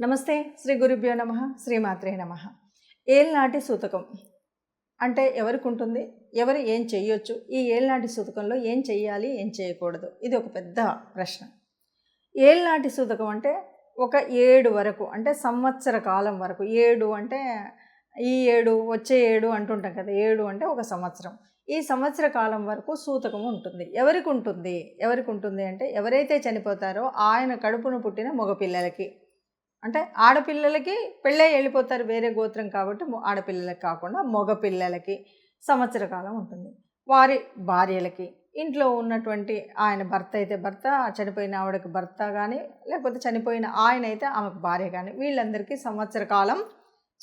నమస్తే శ్రీ గురుభ్యో నమ శ్రీమాత్రే నమ. ఏళ్ళనాటి సూతకం అంటే ఎవరికి ఉంటుంది ఎవరు ఏం చేయొచ్చు ఈ ఏళ్ళనాటి సూతకంలో ఏం చేయాలి ఏం చేయకూడదు? ఇది ఒక పెద్ద ప్రశ్న. ఏళ్ళనాటి సూతకం అంటే ఒక ఏడు వరకు అంటే సంవత్సర కాలం వరకు. ఏడు అంటే ఈ ఏడు వచ్చే ఏడు అంటుంటాం కదా ఏడు అంటే ఒక సంవత్సరం. ఈ సంవత్సర కాలం వరకు సూతకం ఉంటుంది. ఎవరికి ఉంటుంది ఎవరికి ఉంటుంది అంటే ఎవరైతే చనిపోతారో ఆయన కడుపును పుట్టిన మగపిల్లలకి. అంటే ఆడపిల్లలకి పెళ్ళై వెళ్ళిపోతారు వేరే గోత్రం కాబట్టి ఆడపిల్లలకి కాకుండా మగపిల్లలకి సంవత్సర కాలం ఉంటుంది. వారి భార్యలకి ఇంట్లో ఉన్నటువంటి ఆయన భర్త అయితే భర్త చనిపోయిన ఆవిడకి భర్త కానీ లేకపోతే చనిపోయిన ఆయన అయితే ఆమెకు భార్య కానీ వీళ్ళందరికీ సంవత్సర కాలం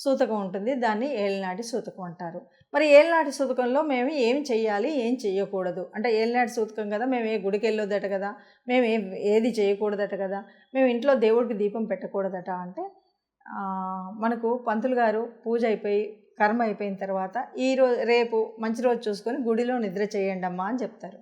సూతకం ఉంటుంది. దాన్ని ఏళ్ళనాటి సూతకం అంటారు. మరి ఏళ్ళనాటి సూతకంలో మేము ఏం చేయాలి ఏం చేయకూడదు అంటే ఏళ్ళనాటి సూతకం కదా మేము ఏ గుడికి వెళ్ళొద్దట కదా మేము ఏ ఏది చేయకూడదట కదా మేము ఇంట్లో దేవుడికి దీపం పెట్టకూడదట అంటే మనకు పంతులు గారు పూజ అయిపోయి కర్మ అయిపోయిన తర్వాత ఈ రోజు రేపు మంచి రోజు చూసుకొని గుడిలో నిద్ర చేయండి అమ్మా అని చెప్తారు.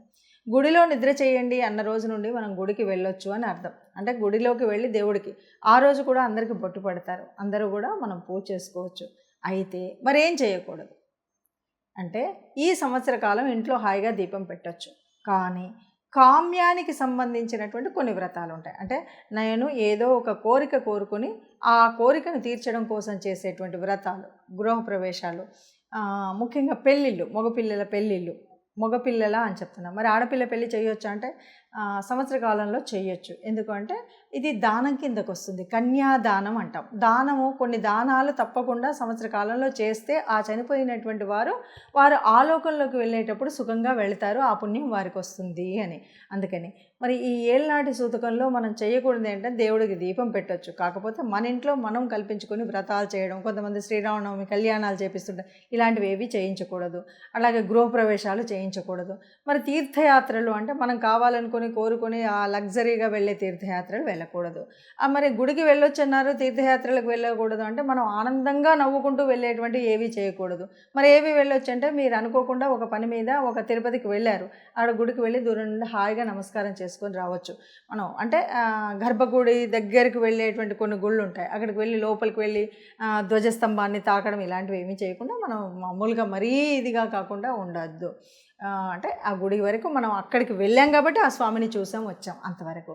గుడిలో నిద్ర చేయండి అన్న రోజు నుండి మనం గుడికి వెళ్ళొచ్చు అని అర్థం. అంటే గుడిలోకి వెళ్ళి దేవుడికి. ఆ రోజు కూడా అందరికీ బొట్టు పెడతారు. అందరూ కూడా మనం పూజ చేసుకోవచ్చు. అయితే మరి ఏం చేయకూడదు? అంటే ఈ సంవత్సర కాలం ఇంట్లో హాయిగా దీపం పెట్టచ్చు. కానీ కామ్యానికి సంబంధించినటువంటి కొన్ని వ్రతాలు ఉంటాయి. అంటే నేను ఏదో ఒక కోరిక కోరుకొని ఆ కోరికను తీర్చడం కోసం చేసేటువంటి వ్రతాలు గృహప్రవేశాలు ముఖ్యంగా పెళ్ళిళ్ళు మగపిల్లల పెళ్ళిళ్ళు. మగపిల్లల అని చెప్తున్నాం. మరి ఆడపిల్ల పెళ్ళి చేయొచ్చా అంటే సంవత్సర కాలంలో చేయొచ్చు. ఎందుకంటే ఇది దానం కిందకు వస్తుంది. కన్యాదానం అంటాం. దానము కొన్ని దానాలు తప్పకుండా సంవత్సర కాలంలో చేస్తే ఆ చనిపోయినటువంటి వారు వారు ఆలోకంలోకి వెళ్ళేటప్పుడు సుఖంగా వెళతారు ఆ పుణ్యం వారికి వస్తుంది అని. అందుకని మరి ఈ ఏళ్ళనాటి సూతకంలో మనం చేయకూడదు ఏంటంటే దేవుడికి దీపం పెట్టొచ్చు. కాకపోతే మన ఇంట్లో మనం కల్పించుకొని వ్రతాలు చేయడం కొంతమంది శ్రీరామనవమి కళ్యాణాలు చేపిస్తుంటారు ఇలాంటివి ఏవి చేయించకూడదు. అలాగే గృహప్రవేశాలు చేయించకూడదు. మరి తీర్థయాత్రలు అంటే మనం కావాలనుకొని కోరుకొని ఆ లగ్జరీగా వెళ్ళే తీర్థయాత్రలు వెళ్ళకూడదు. ఆ మరి గుడికి వెళ్ళొచ్చు అన్నారు తీర్థయాత్రలకు వెళ్ళకూడదు అంటే మనం ఆనందంగా నవ్వుకుంటూ వెళ్ళేటువంటి ఏవి చేయకూడదు. మరి ఏవి వెళ్ళొచ్చు అంటే మీరు అనుకోకుండా ఒక పని మీద ఒక తిరుపతికి వెళ్ళారు. ఆడ గుడికి వెళ్ళి దూరం నుండి హాయిగా నమస్కారం చేసుకొని రావచ్చు. మనం అంటే గర్భగుడి దగ్గరికి వెళ్ళేటువంటి కొన్ని గుళ్ళు ఉంటాయి. అక్కడికి వెళ్ళి లోపలికి వెళ్ళి ధ్వజస్తంభాన్ని తాకడం ఇలాంటివి ఏమీ చేయకుండా మనం మామూలుగా మరీ ఇదిగా కాకుండా ఉండద్దు. అంటే ఆ గుడి వరకు మనం అక్కడికి వెళ్ళాం కాబట్టి ఆ స్వామిని చూసాం వచ్చాం అంతవరకు.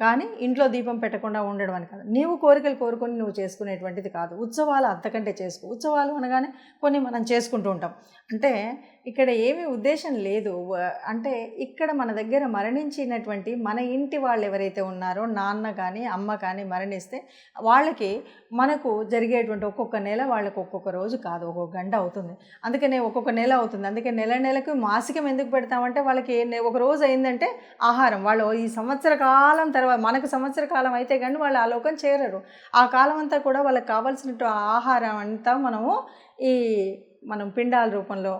కానీ ఇంట్లో దీపం పెట్టకుండా ఉండడం అని కాదు. నీవు కోరికలు కోరుకొని నువ్వు చేసుకునేటువంటిది కాదు. ఉత్సవాలు అంతకంటే చేసుకో. ఉత్సవాలు అనగానే కొన్ని మనం చేసుకుంటూ ఉంటాం. అంటే ఇక్కడ ఏమీ ఉద్దేశం లేదు. అంటే ఇక్కడ మన దగ్గర మరణించినటువంటి మన ఇంటి వాళ్ళు ఎవరైతే ఉన్నారో నాన్న కానీ అమ్మ కానీ మరణిస్తే వాళ్ళకి మనకు జరిగేటువంటి ఒక్కొక్క నెల వాళ్ళకి ఒక్కొక్క రోజు కాదు. ఒక్కొక్క గంట అవుతుంది. అందుకనే ఒక్కొక్క నెల అవుతుంది. అందుకే నెల నెలకు మాసికం ఎందుకు పెడతామంటే వాళ్ళకి ఒక రోజు అయిందంటే ఆహారం. వాళ్ళు ఈ సంవత్సర కాలం తర్వాత మనకు సంవత్సర కాలం అయితే కానీ వాళ్ళు ఆ లోకం చేరరు. ఆ కాలం అంతా కూడా వాళ్ళకి కావాల్సినట్టు ఆహారం అంతా మనము ఈ మనం పిండాల రూపంలో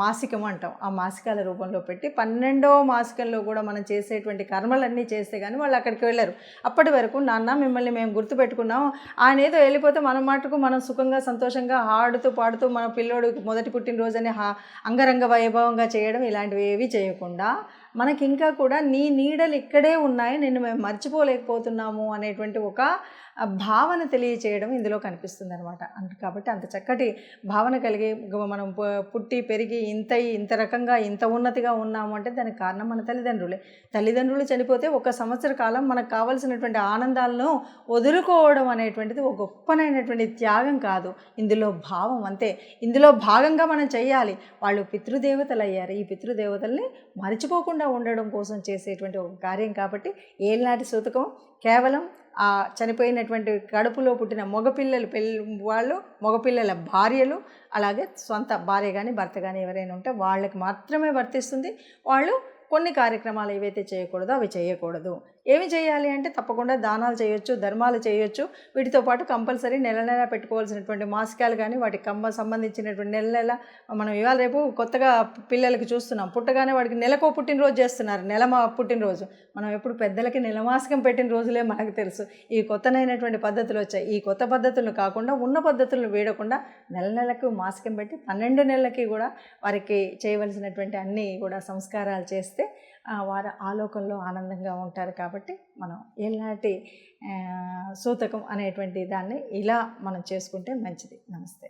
మాసికం అంటాం. ఆ మాసికాల రూపంలో పెట్టి పన్నెండవ మాసికంలో కూడా మనం చేసేటువంటి కర్మలన్నీ చేస్తే కానీ వాళ్ళు అక్కడికి వెళ్ళరు. అప్పటి వరకు నాన్న మిమ్మల్ని మేము గుర్తుపెట్టుకున్నాం. ఆయన ఏదో వెళ్ళిపోతే మన మాటకు మనం సుఖంగా సంతోషంగా ఆడుతూ పాడుతూ మన పిల్లోడికి మొదటి పుట్టినరోజని హా అంగరంగ వైభవంగా చేయడం ఇలాంటివి ఏవి చేయకుండా మనకి ఇంకా కూడా నీ నీడలు ఇక్కడే ఉన్నాయి నిన్ను మేము మర్చిపోలేకపోతున్నాము అనేటువంటి ఒక భావన తెలియచేయడం ఇందులో కనిపిస్తుంది అనమాట కాబట్టి అంత చక్కటి భావన కలిగి మనం పుట్టి పెరిగి ఇంత ఇంత రకంగా ఇంత ఉన్నతిగా ఉన్నాము అంటే దానికి కారణం మన తల్లిదండ్రులే. తల్లిదండ్రులు చనిపోతే ఒక సంవత్సర కాలం మనకు కావలసినటువంటి ఆనందాలను వదులుకోవడం అనేటువంటిది ఒక గొప్పనైనటువంటి త్యాగం కాదు. ఇందులో భావం అంతే. ఇందులో భాగంగా మనం చేయాలి వాళ్ళు పితృదేవతలు అయ్యారు ఈ పితృదేవతల్ని మరిచిపోకుండా ఉండడం కోసం చేసేటువంటి ఒక కార్యం కాబట్టి ఏలినాటి సూతకం కేవలం ఆ చనిపోయినటువంటి కడుపులో పుట్టిన మగపిల్లలు పెళ్ళి వాళ్ళు మగపిల్లల భార్యలు అలాగే సొంత భార్య కానీ భర్త కానీ ఎవరైనా ఉంటే వాళ్ళకి మాత్రమే వర్తిస్తుంది. వాళ్ళు కొన్ని కార్యక్రమాలు ఏవైతే చేయకూడదో అవి చేయకూడదు. ఏమి చేయాలి అంటే తప్పకుండా దానాలు చేయొచ్చు ధర్మాలు చేయొచ్చు. వీటితో పాటు కంపల్సరీ నెల నెల పెట్టుకోవాల్సినటువంటి మాసికాలు కానీ వాటికి కమ్మ సంబంధించినటువంటి నెల నెల మనం ఇవాళ రేపు కొత్తగా పిల్లలకి చూస్తున్నాం. పుట్టగానే వాడికి నెలకో పుట్టినరోజు చేస్తున్నారు. నెల మా పుట్టినరోజు. మనం ఎప్పుడు పెద్దలకి నెలమాసికం పెట్టిన రోజులే మనకు తెలుసు. ఈ కొత్తనైనటువంటి పద్ధతులు వచ్చాయి. ఈ కొత్త పద్ధతులను కాకుండా ఉన్న పద్ధతులను వీడకుండా నెల నెలకు మాసికం పెట్టి పన్నెండు నెలలకి కూడా వారికి చేయవలసినటువంటి అన్నీ కూడా సంస్కారాలు చేస్తే వారు ఆలోకంలో ఆనందంగా ఉంటారు కాబట్టి మనం ఎలాంటి సూతకం అనేటువంటి దాన్ని ఇలా మనం చేసుకుంటే మంచిది. నమస్తే.